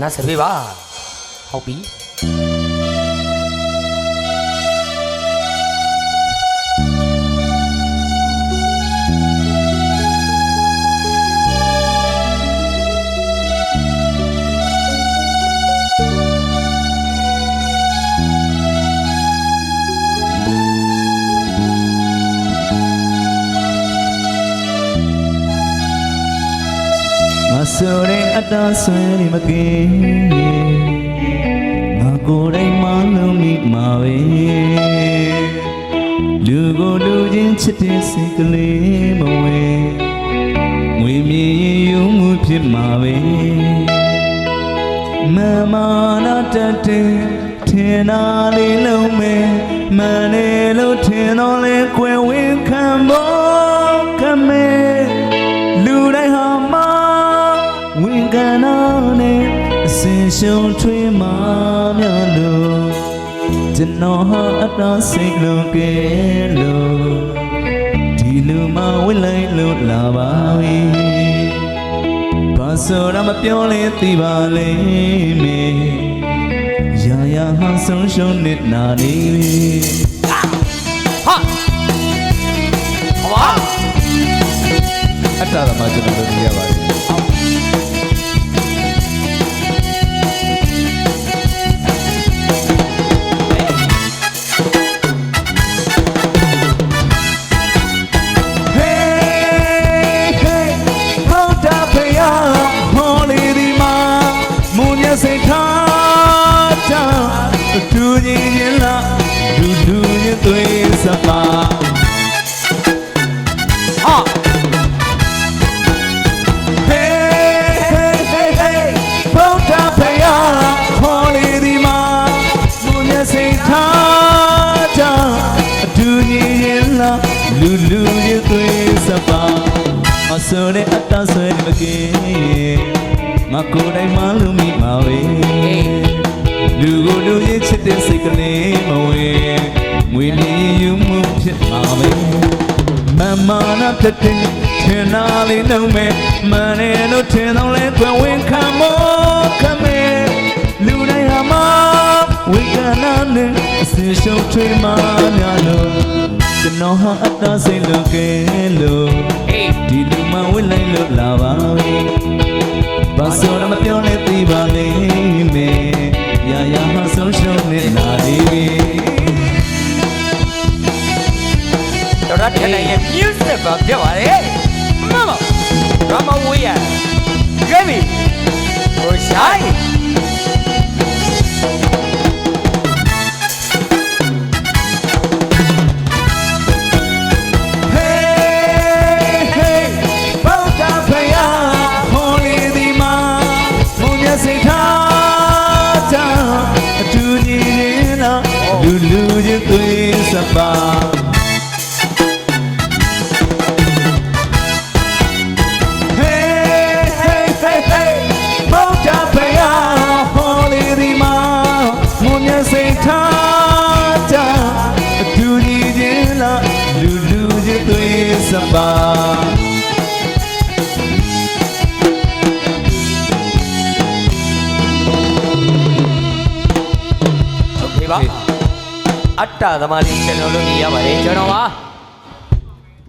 နတ်စပေးပါဟုတ်ပြီငါဆိုတဲ့ အတားဆွဲနေမကင်းငါကိုယ်တိုင်မှလုံးမိမှာပဲလူကိုလူချင်းချစ်တဲ့စိတ်ကလေးမဝဲငွေမြေယူမှုဖြစ်မှာပဲမမနာတတ်တဲ့ထင်နာလေးလုံးမဲ့မန်နေလို့ထင်တော့လဲကွ င်ကန်တော့နဲ့အစင်ရှုံထွေးမှများလို့ကျွန်တော်ဟာအတားစိတ်လုံးကဲလို့ဒီလူမဝိလိုက်လို့လာပါပြီဘာဆိုတော့မပြောလဲသိပါလိမ့်မယ်ရာရာဟာဆုံးရှုံးနေနာနေပြီ စိတ်ထားတာတူညီရင်လားဒူဒူရင်သွေးစပါဟာ Hey, hey, hey, hey, Bota Paya, Holy Dima, Munya Sintata, Duni Yella, Lulu Yutwe Sapa, Masone Ataswe Maki, Makodai Malumi Mawe, Lugo Luye Chite Sikale Mawe, Willie Yumu Pit Mawe. မမနာတ တဲ့ထင်နာလေးလုံးမဲ့မနေလို့ထင်တော့လဲကွယ်ဝင်ခံမောခမဲလူတိုင်းဟာမဝိကနာနဲ့အစင်ရှုံးထွေးမှများလို့ကျွန်တော်ဟာအတားစိတ်လို့ကဲလို့အေးဒီလူမဝိလိုက်လို့လာပါ တော်တော်ထန်ရဲ့ music ပါပြောပါလေမမရမဝေးရဂေမီဟိုရှိုင်း Hey, hey, Bota Paya, Holy Dima, December. Okay, အတ္တသမားလေးကျွန်တော်တို့ညီရပါတယ်ကျွန်တော်ပါ